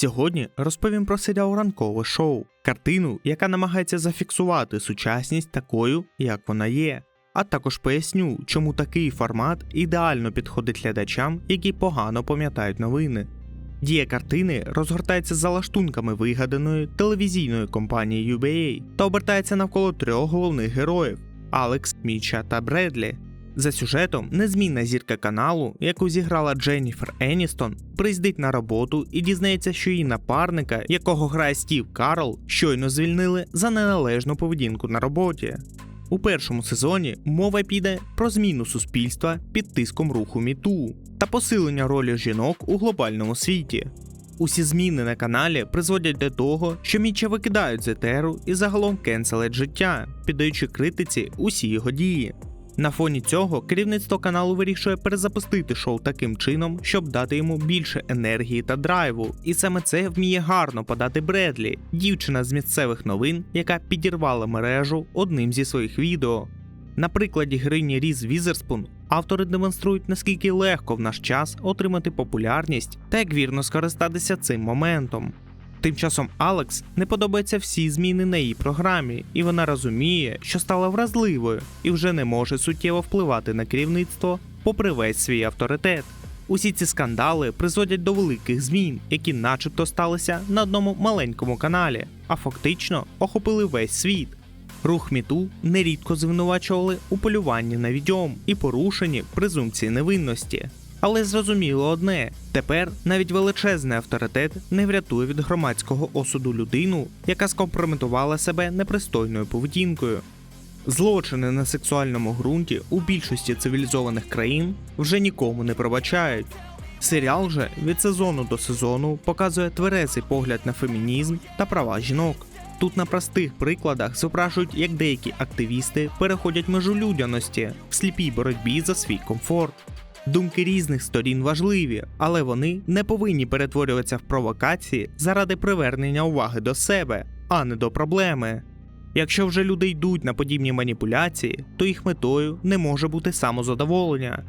Сьогодні розповім про серіал ранкове шоу, картину, яка намагається зафіксувати сучасність такою, як вона є. А також поясню, чому такий формат ідеально підходить глядачам, які погано пам'ятають новини. Дія картини розгортається за лаштунками вигаданої телевізійної компанії UBA та обертається навколо трьох головних героїв Алекс, Міча та Бредлі. За сюжетом, незмінна зірка каналу, яку зіграла Дженніфер Еністон, приїздить на роботу і дізнається, що її напарника, якого грає Стів Карл, щойно звільнили за неналежну поведінку на роботі. У першому сезоні мова піде про зміну суспільства під тиском руху Міту та посилення ролі жінок у глобальному світі. Усі зміни на каналі призводять до того, що Міча викидають з етеру і загалом кенселять життя, піддаючи критиці усі його дії. На фоні цього керівництво каналу вирішує перезапустити шоу таким чином, щоб дати йому більше енергії та драйву. І саме це вміє гарно подати Бредлі, дівчина з місцевих новин, яка підірвала мережу одним зі своїх відео. На прикладі грині Різ Візерспун автори демонструють, наскільки легко в наш час отримати популярність та як вірно скористатися цим моментом. Тим часом Алекс не подобаються всі зміни на її програмі, і вона розуміє, що стала вразливою і вже не може суттєво впливати на керівництво, попри весь свій авторитет. Усі ці скандали призводять до великих змін, які начебто сталися на одному маленькому каналі, а фактично охопили весь світ. Рух міту нерідко звинувачували у полюванні на відьом і порушенні презумпції невинності. Але зрозуміло одне: тепер навіть величезний авторитет не врятує від громадського осуду людину, яка скомпрометувала себе непристойною поведінкою. Злочини на сексуальному ґрунті у більшості цивілізованих країн вже нікому не пробачають. Серіал же від сезону до сезону показує тверезий погляд на фемінізм та права жінок. Тут на простих прикладах зображують, як деякі активісти переходять межу людяності в сліпій боротьбі за свій комфорт. Думки різних сторін важливі, але вони не повинні перетворюватися в провокації заради привернення уваги до себе, а не до проблеми. Якщо вже люди йдуть на подібні маніпуляції, то їх метою не може бути самозадоволення.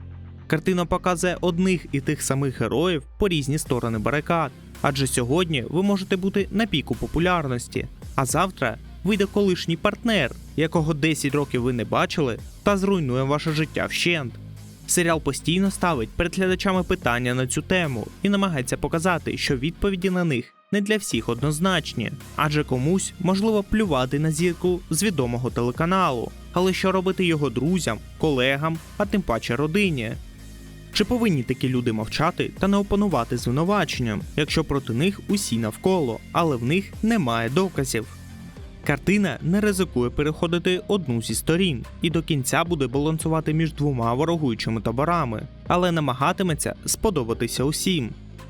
Картина показує одних і тих самих героїв по різні сторони барикад, адже сьогодні ви можете бути на піку популярності, а завтра вийде колишній партнер, якого 10 років ви не бачили, та зруйнує ваше життя вщент. Серіал постійно ставить перед глядачами питання на цю тему і намагається показати, що відповіді на них не для всіх однозначні, адже комусь можливо плювати на зірку з відомого телеканалу, але що робити його друзям, колегам, а тим паче родині. Чи повинні такі люди мовчати та не опанувати звинуваченням, якщо проти них усі навколо, але в них немає доказів? Картина не ризикує переходити одну зі сторін і до кінця буде балансувати між двома ворогуючими таборами, але намагатиметься сподобатися усім.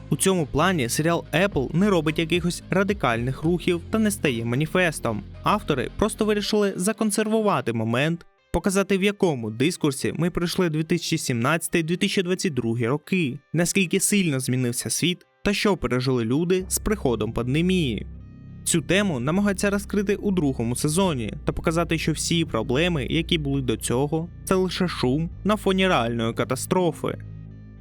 У цьому плані серіал Apple не робить якихось радикальних рухів та не стає маніфестом. Автори просто вирішили законсервувати момент, показати в якому дискурсі ми пройшли 2017-2022 роки, наскільки сильно змінився світ та що пережили люди з приходом пандемії. Цю тему намагаються розкрити у другому сезоні та показати, що всі проблеми, які були до цього, це лише шум на фоні реальної катастрофи.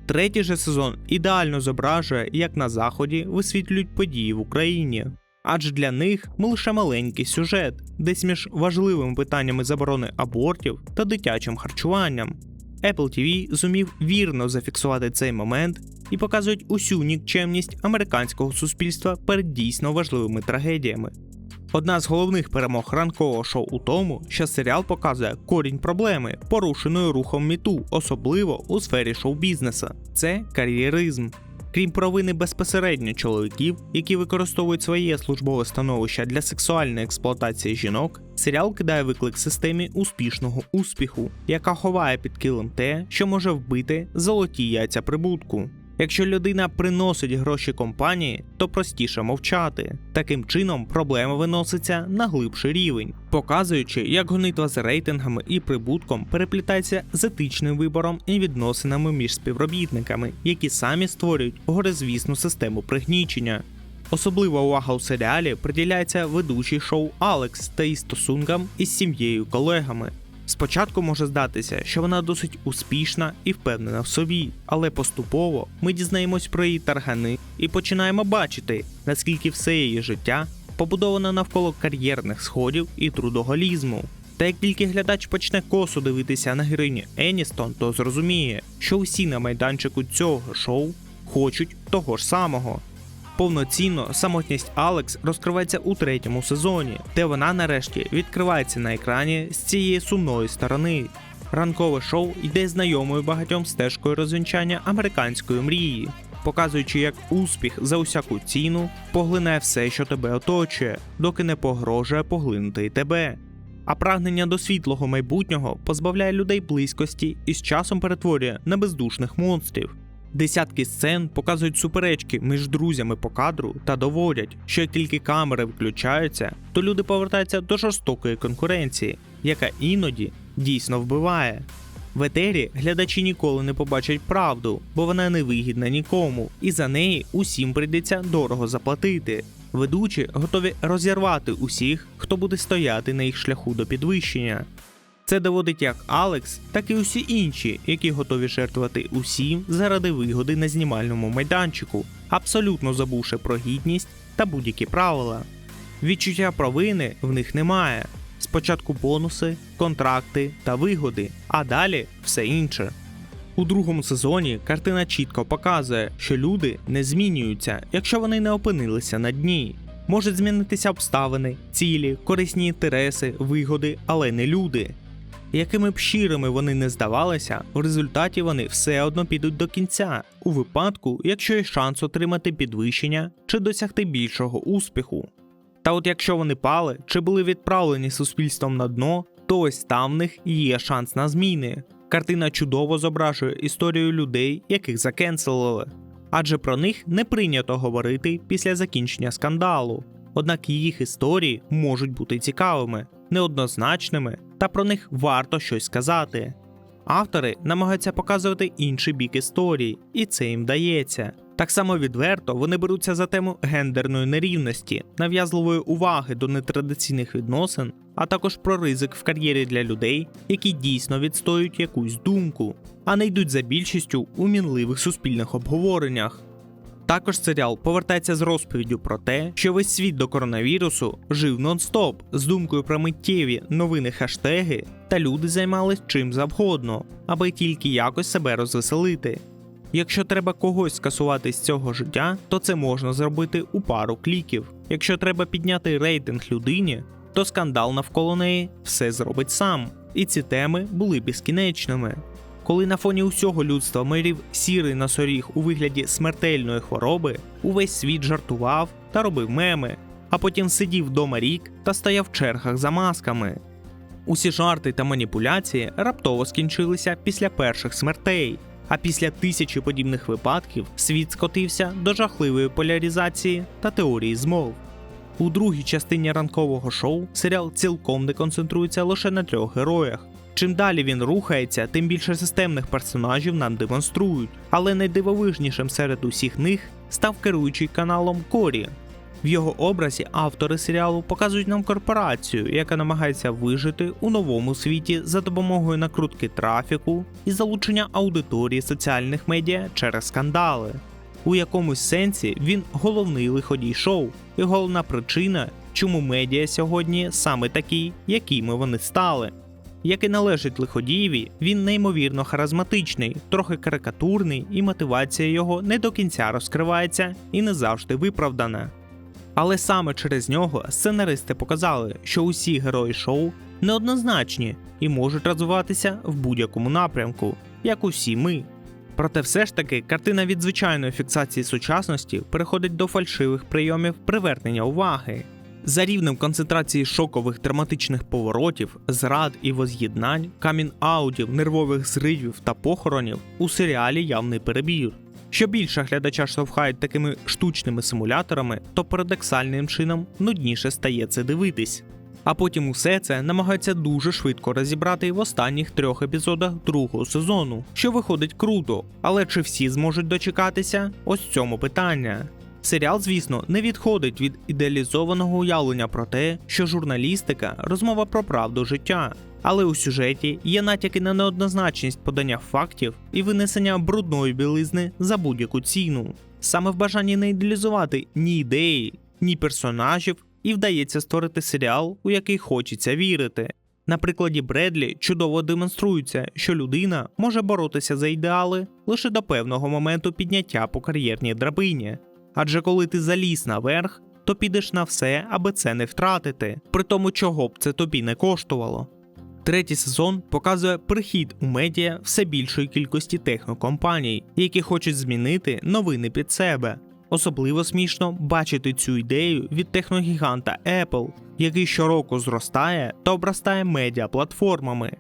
Третій же сезон ідеально зображує, як на заході висвітлюють події в Україні, адже для них ми лише маленький сюжет, десь між важливими питаннями заборони абортів та дитячим харчуванням. Apple TV зумів вірно зафіксувати цей момент і показують усю нікчемність американського суспільства перед дійсно важливими трагедіями. Одна з головних перемог ранкового шоу у тому, що серіал показує корінь проблеми, порушеної рухом міту, особливо у сфері шоу-бізнеса. Це кар'єризм. Крім провини безпосередньо чоловіків, які використовують своє службове становище для сексуальної експлуатації жінок, серіал кидає виклик системі успішного успіху, яка ховає під килим те, що може вбити золоті яйця прибутку. Якщо людина приносить гроші компанії, то простіше мовчати. Таким чином проблема виноситься на глибший рівень, показуючи, як гонитва з рейтингами і прибутком переплітається з етичним вибором і відносинами між співробітниками, які самі створюють горизвісну систему пригнічення. Особлива увага у серіалі приділяється ведучій шоу Алекс та її стосункам із сім'єю колегами. Спочатку може здатися, що вона досить успішна і впевнена в собі, але поступово ми дізнаємось про її таргани і починаємо бачити, наскільки все її життя побудовано навколо кар'єрних сходів і трудоголізму. Та як тільки глядач почне косо дивитися на героїню Еністон, то зрозуміє, що усі на майданчику цього шоу хочуть того ж самого. Повноцінно самотність Алекс розкривається у третьому сезоні, де вона нарешті відкривається на екрані з цієї сумної сторони. Ранкове шоу йде знайомою багатьом стежкою розвінчання американської мрії, показуючи, як успіх за усяку ціну поглинає все, що тебе оточує, доки не погрожує поглинути й тебе. А прагнення до світлого майбутнього позбавляє людей близькості і з часом перетворює на бездушних монстрів. Десятки сцен показують суперечки між друзями по кадру та доводять, що як тільки камери включаються, то люди повертаються до жорстокої конкуренції, яка іноді дійсно вбиває. В етері глядачі ніколи не побачать правду, бо вона не вигідна нікому, і за неї усім прийдеться дорого заплатити. Ведучі готові розірвати усіх, хто буде стояти на їх шляху до підвищення. Це доводить як Алекс, так і усі інші, які готові жертвувати усім заради вигоди на знімальному майданчику, абсолютно забувши про гідність та будь-які правила. Відчуття провини в них немає. Спочатку бонуси, контракти та вигоди, а далі все інше. У другому сезоні картина чітко показує, що люди не змінюються, якщо вони не опинилися на дні. Можуть змінитися обставини, цілі, корисні інтереси, вигоди, але не люди. Якими б щирими вони не здавалися, в результаті вони все одно підуть до кінця, у випадку, якщо є шанс отримати підвищення чи досягти більшого успіху. Та от якщо вони пали чи були відправлені суспільством на дно, то ось там в них є шанс на зміни. Картина чудово зображує історію людей, яких закенселили, адже про них не прийнято говорити після закінчення скандалу. Однак їх історії можуть бути цікавими, неоднозначними, та про них варто щось сказати. Автори намагаються показувати інший бік історії, і це їм вдається. Так само відверто вони беруться за тему гендерної нерівності, нав'язливої уваги до нетрадиційних відносин, а також про ризик в кар'єрі для людей, які дійсно відстоюють якусь думку, а не йдуть за більшістю у мінливих суспільних обговореннях. Також серіал повертається з розповіддю про те, що весь світ до коронавірусу жив нон-стоп з думкою про миттєві новини хештеги, та люди займались чим завгодно, аби тільки якось себе розвеселити. Якщо треба когось скасувати з цього життя, то це можна зробити у пару кліків. Якщо треба підняти рейтинг людині, то скандал навколо неї все зробить сам. І ці теми були безкінечними. Коли на фоні усього людства мирів сірий носоріг у вигляді смертельної хвороби, увесь світ жартував та робив меми, а потім сидів вдома рік та стояв в чергах за масками. Усі жарти та маніпуляції раптово скінчилися після перших смертей, а після тисячі подібних випадків світ скотився до жахливої поляризації та теорії змов. У другій частині ранкового шоу серіал цілком не концентрується лише на трьох героях. Чим далі він рухається, тим більше системних персонажів нам демонструють, але найдивовижнішим серед усіх них став керуючий каналом Корі. В його образі автори серіалу показують нам корпорацію, яка намагається вижити у новому світі за допомогою накрутки трафіку і залучення аудиторії соціальних медіа через скандали. У якомусь сенсі він головний лиходій шоу, і головна причина, чому медіа сьогодні саме такі, якими вони стали. Як і належить лиходієві, він неймовірно харизматичний, трохи карикатурний, і мотивація його не до кінця розкривається і не завжди виправдана. Але саме через нього сценаристи показали, що усі герої шоу неоднозначні і можуть розвиватися в будь-якому напрямку, як усі ми. Проте все ж таки картина від звичайної фіксації сучасності переходить до фальшивих прийомів привернення уваги. За рівнем концентрації шокових драматичних поворотів, зрад і воз'єднань, камін-аутів, нервових зривів та похоронів у серіалі явний перебір. Що більше глядача штовхають такими штучними симуляторами, то парадоксальним чином нудніше стає це дивитись. А потім усе це намагаються дуже швидко розібрати в останніх трьох епізодах другого сезону, що виходить круто, але чи всі зможуть дочекатися? Ось цьому питання. Серіал, звісно, не відходить від ідеалізованого уявлення про те, що журналістика розмова про правду життя. Але у сюжеті є натяки на неоднозначність подання фактів і винесення брудної білизни за будь-яку ціну. Саме в бажанні не ідеалізувати ні ідеї, ні персонажів, і вдається створити серіал, у який хочеться вірити. На прикладі Бредлі чудово демонструється, що людина може боротися за ідеали лише до певного моменту підняття по кар'єрній драбині. Адже коли ти заліз наверх, то підеш на все, аби це не втратити, при тому, чого б це тобі не коштувало. Третій сезон показує прихід у медіа все більшої кількості технокомпаній, які хочуть змінити новини під себе. Особливо смішно бачити цю ідею від техногіганта Apple, який щороку зростає та обростає медіаплатформами.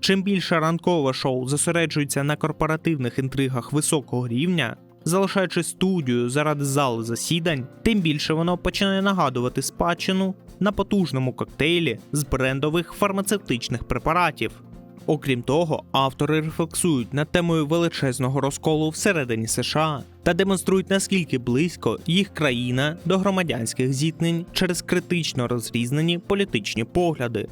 Чим більше ранкове шоу зосереджується на корпоративних інтригах високого рівня, залишаючи студію заради зали засідань, тим більше воно починає нагадувати спадщину на потужному коктейлі з брендових фармацевтичних препаратів. Окрім того, автори рефлексують над темою величезного розколу всередині США та демонструють наскільки близько їх країна до громадянських зіткнень через критично розрізнені політичні погляди.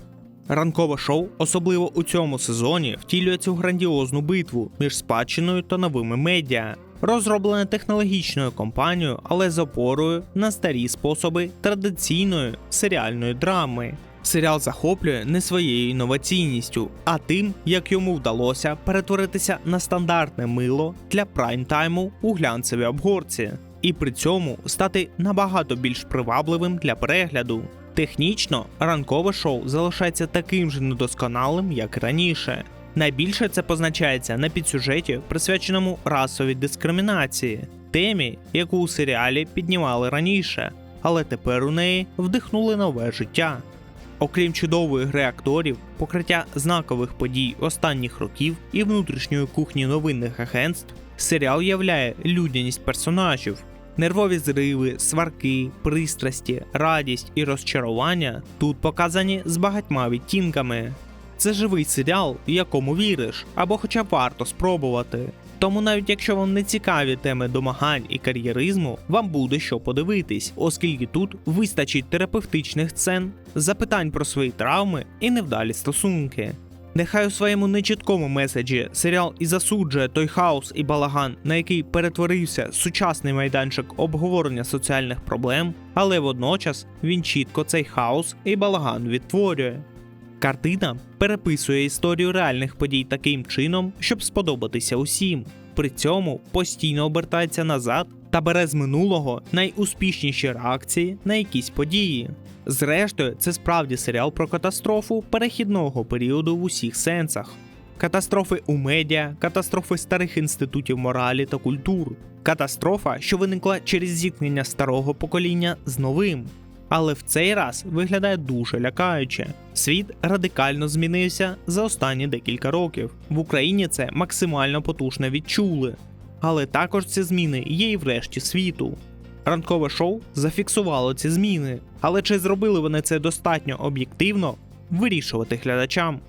Ранкове шоу, особливо у цьому сезоні, втілює цю грандіозну битву між спадщиною та новими медіа, розроблене технологічною компанією, але з опорою на старі способи традиційної серіальної драми. Серіал захоплює не своєю інноваційністю, а тим, як йому вдалося перетворитися на стандартне мило для прайм-тайму у глянцевій обгорці, і при цьому стати набагато більш привабливим для перегляду. Технічно ранкове шоу залишається таким же недосконалим, як раніше. Найбільше це позначається на підсюжеті, присвяченому расовій дискримінації, темі, яку у серіалі піднімали раніше, але тепер у неї вдихнули нове життя. Окрім чудової гри акторів, покриття знакових подій останніх років і внутрішньої кухні новинних агентств, серіал являє людяність персонажів. Нервові зриви, сварки, пристрасті, радість і розчарування тут показані з багатьма відтінками. Це живий серіал, якому віриш, або хоча б варто спробувати. Тому навіть якщо вам не цікаві теми домагань і кар'єризму, вам буде що подивитись, оскільки тут вистачить терапевтичних сцен, запитань про свої травми і невдалі стосунки. Нехай у своєму нечіткому меседжі серіал і засуджує той хаос і балаган, на який перетворився сучасний майданчик обговорення соціальних проблем, але водночас він чітко цей хаос і балаган відтворює. Картина переписує історію реальних подій таким чином, щоб сподобатися усім. При цьому постійно обертається назад та бере з минулого найуспішніші реакції на якісь події. Зрештою, це справді серіал про катастрофу перехідного періоду в усіх сенсах. Катастрофи у медіа, катастрофи старих інститутів моралі та культур, катастрофа, що виникла через зіткнення старого покоління з новим. Але в цей раз виглядає дуже лякаюче. Світ радикально змінився за останні декілька років. В Україні це максимально потужно відчули. Але також ці зміни є і в решті світу. Ранкове шоу зафіксувало ці зміни, але чи зробили вони це достатньо об'єктивно, вирішувати глядачам.